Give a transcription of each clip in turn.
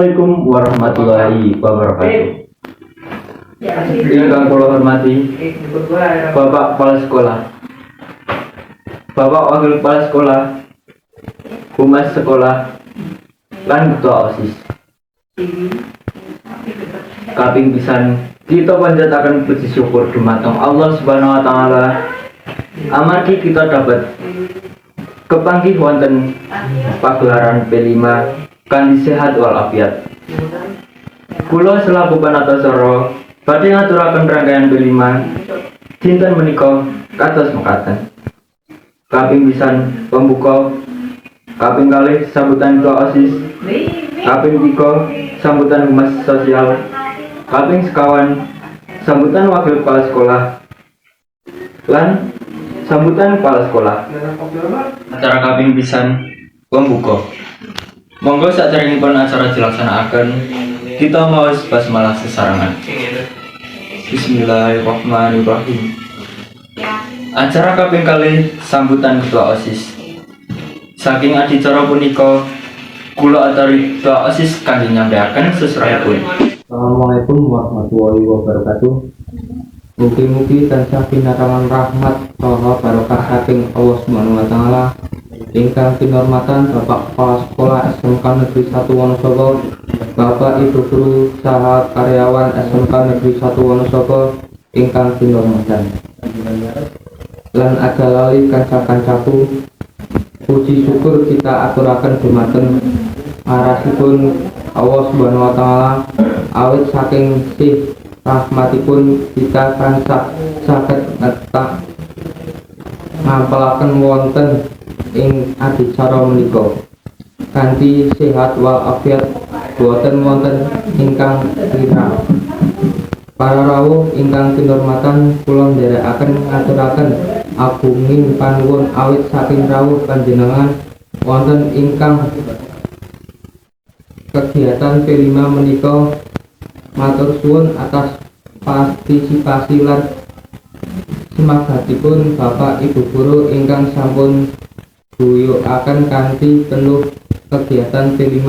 Assalamualaikum warahmatullahi wabarakatuh. Yang kula hormati Bapak Kepala Sekolah, Bapak Wakil Kepala Sekolah, Humas Sekolah, lan Ketua OSIS. Kaping pisan kita panjataken puji syukur dumateng Allah Subhanahu wa taala. Amargi kita dapat kepanggih wonten pagelaran P5 kanthi sehat walafiat. Kula selaku panatasara badhe ngaturaken rangkaian P5 dinten menika kados mekaten. Kaping pisan pembuka, kaping kalih sambutan ketua OSIS, kaping tiga sambutan humas sosial, kaping sekawan sambutan wakil kepala sekolah, lan sambutan kepala sekolah. Acara kaping pisan pembuka. Monggo saderengipun acara dilaksanakaken kita maos basmalah sesarangan. Bismillahirrahmanirrahim. Acara kaping kali sambutan ketua OSIS. Saking adicara punika kula aturi ketua OSIS kangge nyampeaken sesuratipun. Assalamualaikum warahmatullahi wabarakatuh. Mugi-mugi tansah pinaraman rahmat saha barokah saking Allah Subhanahu wa taala ingkang kinurmatan Bapak Kepala Sekolah SMK Negeri 1 Wonosobo, Bapak Ibu Guru saha karyawan SMK Negeri 1 Wonosobo ingkang kinurmatan. Lan ada lali kanca-kancaku puji syukur kita aturaken dumateng arasipun Allah Subhanahu wa taala awit saking sih rahmatipun kita tansah saged ngetak ngampelaken wonten ing adicara menika. Kanthi sehat walafiat boten wonten ingkang kirang para rawuh ingkang kinurmatan kula nderekaken ngaturaken agunging panuwun awit saking rawuh panjenengan wonten ingkang kegiatan P5 menika. Matur suwun atas partisipasi lan semangatipun Bapak Ibu guru ingkang sampun guyukaken kanthi penuh kegiatan P5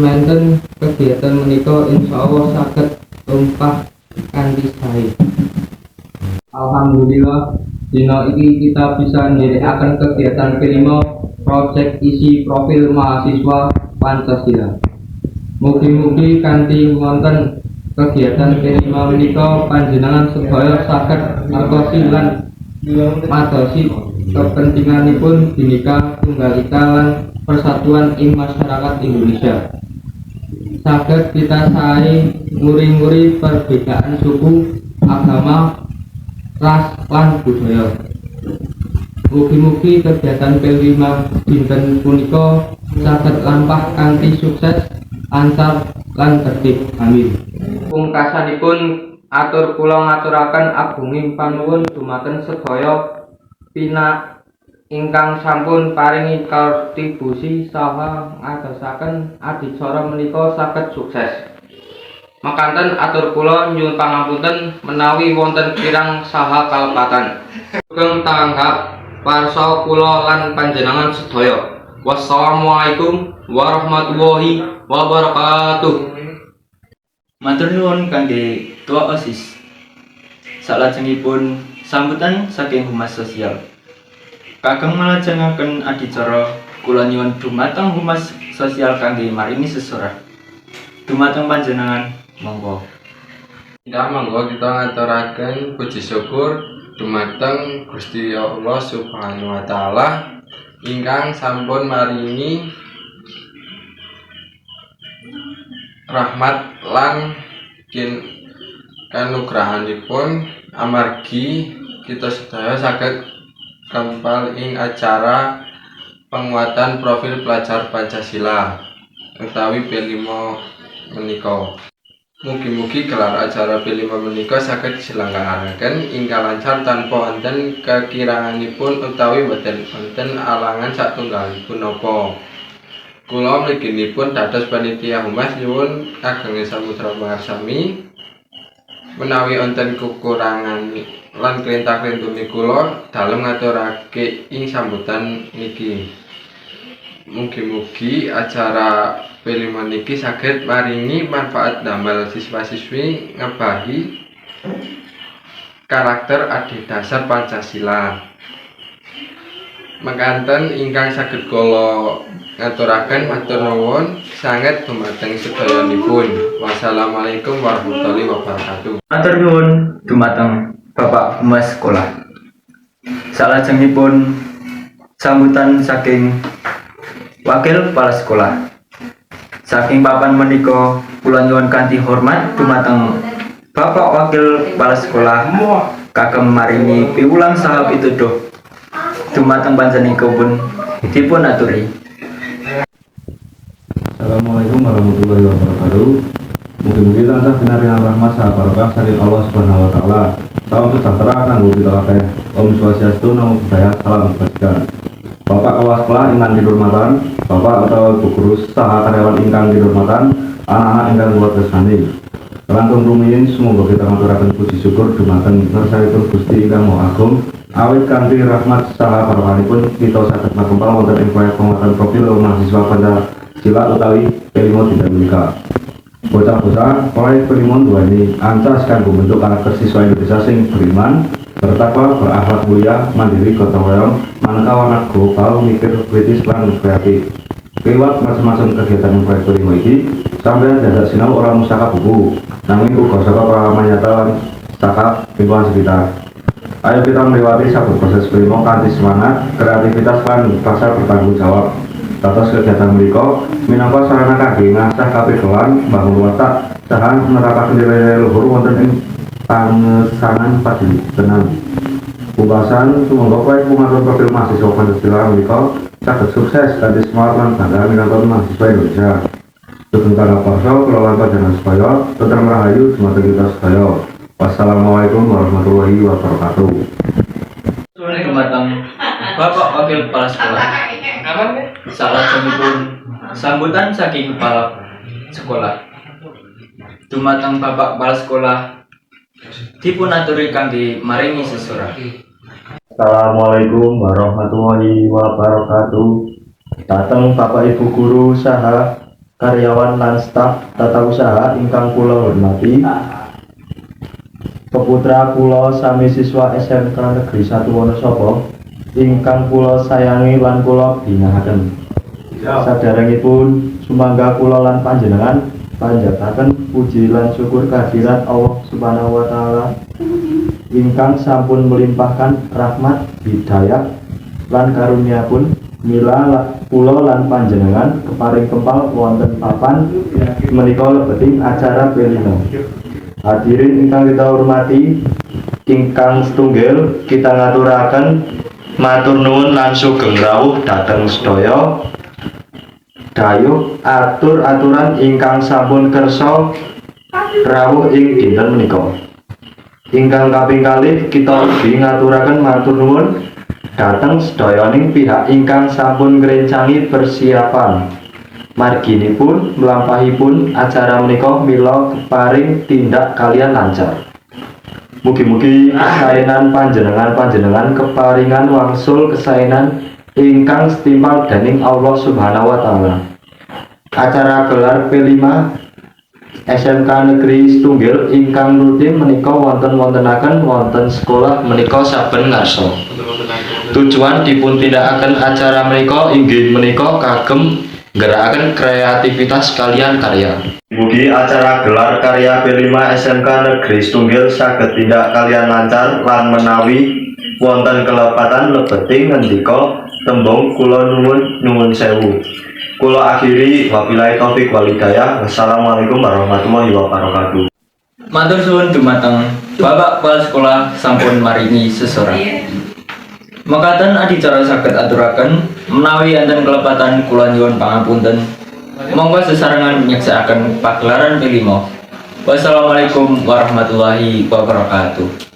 menten kegiatan menika insyaallah saged tumpah kanthi sae. Alhamdulillah dina iki kita bisa nderekaken kegiatan P5 project isi profil mahasiswa Pancasila. Mugi-mugi kanthi wonten kegiatan P5 menika panjenengan sedaya saged ngertosi lan madosi kepentinganipun Bhinneka Tunggal Ika lan persatuan ing masyarakat Indonesia. Saged kita sae nguri-nguri perbedaan suku, agama, ras lan budaya. Mugi-mugi kegiatan P5 dinten punika saged lampah kanthi sukses lancar lan tertib amin pungkasanipun atur kula ngaturaken agunging panuwun dumateng sedaya pina ingkang sampun paringi kontribusi saha ngadosaken adicara menika saged sukses Makanten atur kula nyuwun pangapunten menawi wonten kirang saha kalepatan. Sugeng tanggap parsa kula lan panjenengan sedaya. Wassalamualaikum warahmatullahi wabarakatuh. Matur nuwun kangge Tua OSIS. Salajengipun sambutan saking Humas Sosial. Kagem nglajengaken adicara kula nyuwun dumateng Humas Sosial kangge maringi sesorah. Dumateng panjenengan monggo. Ya monggo kita ngaturaken puji syukur dumateng Gusti Allah Subhanahu wa taala ingkang sampun maringi rahmat lan kanugrahanipun amargi kita sedaya saged kempal ing acara penguatan profil pelajar Pancasila utawi P5 menika. Mugi-mugi gelar acara P5 menika saged diselenggaraken ingkang lancar tanpa wonten kekiranganipun utawi boten wonten alangan satunggalipun napa. Kula mliginipun dados panitia humas nyuwun ageng samudra pangarsami menawi wonten kekurangan lan krintah-krintune kula dalem ngaturake ing sambutan niki. mugi-mugi acara Peliman iki saged maringi manfaat damel siswa-siswi ngebahi karakter adidasar Pancasila. Mekaten ingkang saged kula ngaturaken matur nuwun sanget dumateng sedayanipun. Wassalamualaikum warahmatullahi wabarakatuh. Matur nuwun dumateng Bapak Humas Sekolah. Salajengipun sambutan saking Wakil Kepala Sekolah. Saking papan menika kula nyuwun kanthi hormat dumateng Bapak Wakil Kepala Sekolah kagem maringi piwulang saha pituduh dumateng panjenenganipun dipun aturi. Assalamualaikum warahmatullahi wabarakatuh. Mungkin-mungkin tansah pinaringan rahmat saha barokah saking Allah Subhanahu wa taala. Salam sejahtera kanggo kita kabeh. Om Swastiastu, Namo Buddhaya, salam kebajikan. Bapak Sekolah ingkang dihormatan, Bapak atau Bu Guru saha karyawan ingkang dihormatan, anak-anak ingkang kula tresnani. Langkung rumiyin semoga kita ngaturaken puji syukur dumateng ngersanipun Gusti ingkang Maha Agung. Awit kanthi rahmat saha barokahipun kita saged makempal wonten ing proyek penguatan profil mahasiswa Pancasila utawi Pelimo tidak menika. Bocah-bocah, proyek Pelimon dua ini ancas kanggo bentuk karakter siswa Indonesia sing beriman, bertakwa, berakhlak mulia, mandiri, gotong royong, maneka warna global, mikir kritis lan kreatif. Lewat macam-macam kegiatan proyek Pelimo ini, sampai jajak sinau orang mustaka buku, namun uga saka pengalaman nyata lan saka lingkungan sekitar. Ayo kita melewati satu proses Pelimo kanthi semangat, kreativitas lan rasa bertanggung jawab Atas kegiatan mereka, minangka sarana kaki ngasah kapigelan bangun watak saha nerakaken nilai luhur wonten ing pangesanan padi tenan. Pungkasan semoga proyek pengatur profil mahasiswa Pancasila mereka saged sukses kanthi semangat lan bangga minangka mahasiswa Indonesia. Sugeng kalaparsa kula panjenengan sedaya tetep rahayu dumateng kita sedaya. Wassalamualaikum warahmatullahi wabarakatuh. Nuwun dumateng Bapak Wakil Kepala Sekolah. Salajengipun sambutan saking kepala sekolah. Dumateng Bapak Kepala Sekolah dipun aturi kanthi maringi sesorak. Assalamualaikum warahmatullahi wabarakatuh. Dateng Bapak Ibu guru saha karyawan lan staf tata usaha ingkang kula hormati. Peputra kula sami siswa SMK Negeri 1 Wonosobo ingkang kula sayangi lan kula binahaken. Saderengipun sumangga kula lan panjenengan panjataken puji lan syukur kehadirat Allah Subhanahu wa taala ingkang sampun melimpahkan rahmat hidayah lan karunia pun mila la- kula lan panjenengan keparing kempal wonten papan menika lebeting acara Pelino. Hadirin ingkang kita hormati, ingkang setunggal kita ngaturaken matur nuwun lan sugeng rawuh dhateng sedaya. Dayuh atur aturan ingkang sampun kersa rawuh ing dinten menika. Ingkang kaping kalih kita ugi ngaturaken matur nuwun dhateng sedayaning pihak ingkang sampun ngrencangi persiapan. Marginipun melampahipun acara menika mila keparing tindak kalian lancar. Mugi-mugi kesaenan panjenengan-panjenengan keparingan wangsul kesaenan ingkang setimpal dening Allah Subhanahu wa taala. Acara gelar P5 SMK Negeri Setunggal ingkang rutin menika wonten-wontenaken wonten sekolah menika saben ngarsa. Tujuan dipun tindakaken acara menika inggih menika kagem nggerakaken kreativitas kalian karya. Mugi acara gelar karya P5 SMK Negeri Setunggal saged tindak kalian lancar lan menawi wonten kelepatan lebeting ngendika tembung kula nuwun nuwun sewu. Kula akhiri wabillahi taufik wal hidayah. Wassalamualaikum warahmatullahi wabarakatuh. Matur suwun dumateng Bapak Kepala Sekolah sampun maringi sesorak. Mekaten adicara saged aturaken menawi enten kelepatan kula nyuwun pangapunten. Monggo sesarengan nyaksiaken pagelaran P5. Wassalamualaikum warahmatullahi wabarakatuh.